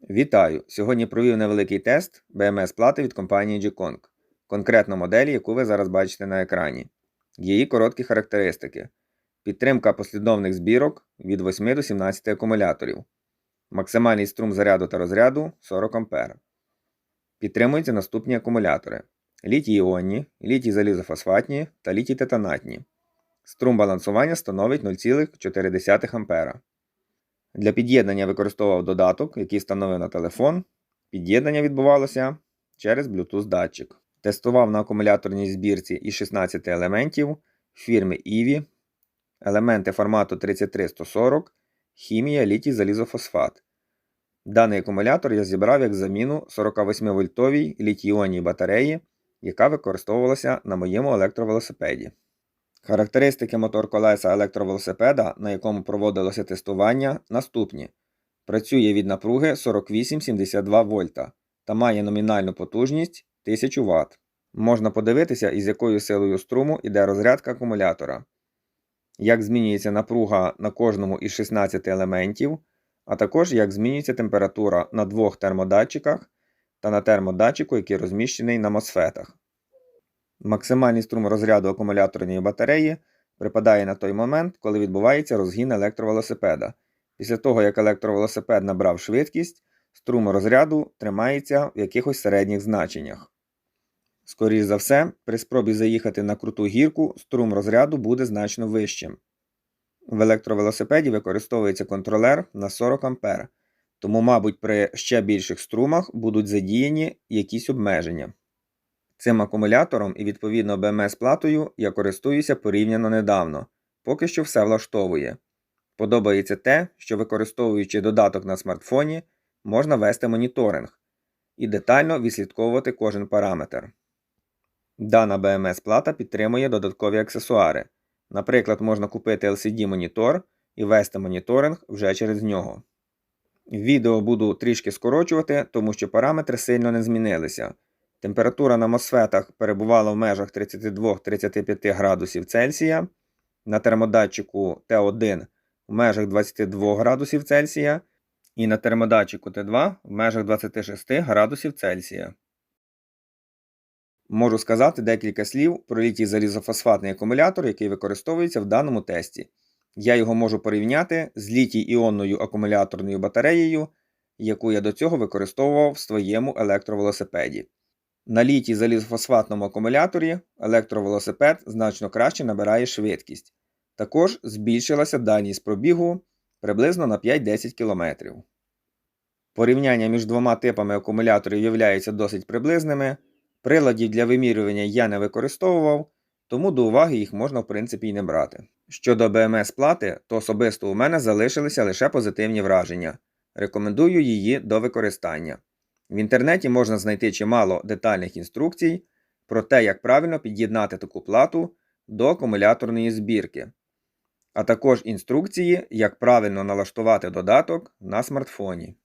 Вітаю! Сьогодні провів невеликий тест BMS плати від компанії G-Kong, конкретно моделі, яку ви зараз бачите на екрані. Її короткі характеристики. Підтримка послідовних збірок від 8 до 17 акумуляторів. Максимальний струм заряду та розряду 40 А. Підтримуються наступні акумулятори: літій іонні, літій залізофосфатні та літій тетанатні. Струм балансування становить 0,4 А. Для під'єднання використовував додаток, який встановив на телефон. Під'єднання відбувалося через Bluetooth датчик. Тестував на акумуляторній збірці із 16 елементів фірми EVI, елементи формату 33140, хімія літій залізофосфат. Даний акумулятор я зібрав як заміну 48-вольтовій літій-іонній батареї, яка використовувалася на моєму електровелосипеді. Характеристики мотор колеса електровелосипеда, на якому проводилося тестування, наступні. Працює від напруги 48-72 вольта та має номінальну потужність 1000 Вт. Можна подивитися, із якою силою струму йде розрядка акумулятора, як змінюється напруга на кожному із 16 елементів, а також як змінюється температура на двох термодатчиках та на термодатчику, який розміщений на мосфетах. Максимальний струм розряду акумуляторної батареї припадає на той момент, коли відбувається розгін електровелосипеда. Після того, як електровелосипед набрав швидкість, струм розряду тримається в якихось середніх значеннях. Скоріше за все, при спробі заїхати на круту гірку, струм розряду буде значно вищим. В електровелосипеді використовується контролер на 40 А, тому, мабуть, при ще більших струмах будуть задіяні якісь обмеження. Цим акумулятором і відповідно БМС-платою я користуюся порівняно недавно, поки що все влаштовує. Подобається те, що використовуючи додаток на смартфоні, можна вести моніторинг і детально відслідковувати кожен параметр. Дана БМС-плата підтримує додаткові аксесуари. Наприклад, можна купити LCD-монітор і вести моніторинг вже через нього. Відео буду трішки скорочувати, тому що параметри сильно не змінилися. Температура на мосфетах перебувала в межах 32-35 градусів Цельсія, на термодатчику Т1 в межах 22 градусів Цельсія і на термодатчику Т2 в межах 26 градусів Цельсія. Можу сказати декілька слів про літій залізофосфатний акумулятор, який використовується в даному тесті. Я його можу порівняти з літій іонною акумуляторною батареєю, яку я до цього використовував в своєму електровелосипеді. На літій залізофосфатному акумуляторі електровелосипед значно краще набирає швидкість. Також збільшилася дальність пробігу приблизно на 5-10 км. Порівняння між двома типами акумуляторів являються досить приблизними. Приладів для вимірювання я не використовував, тому до уваги їх можна в принципі і не брати. Щодо БМС плати, то особисто у мене залишилися лише позитивні враження. Рекомендую її до використання. В інтернеті можна знайти чимало детальних інструкцій про те, як правильно під'єднати таку плату до акумуляторної збірки, а також інструкції, як правильно налаштувати додаток на смартфоні.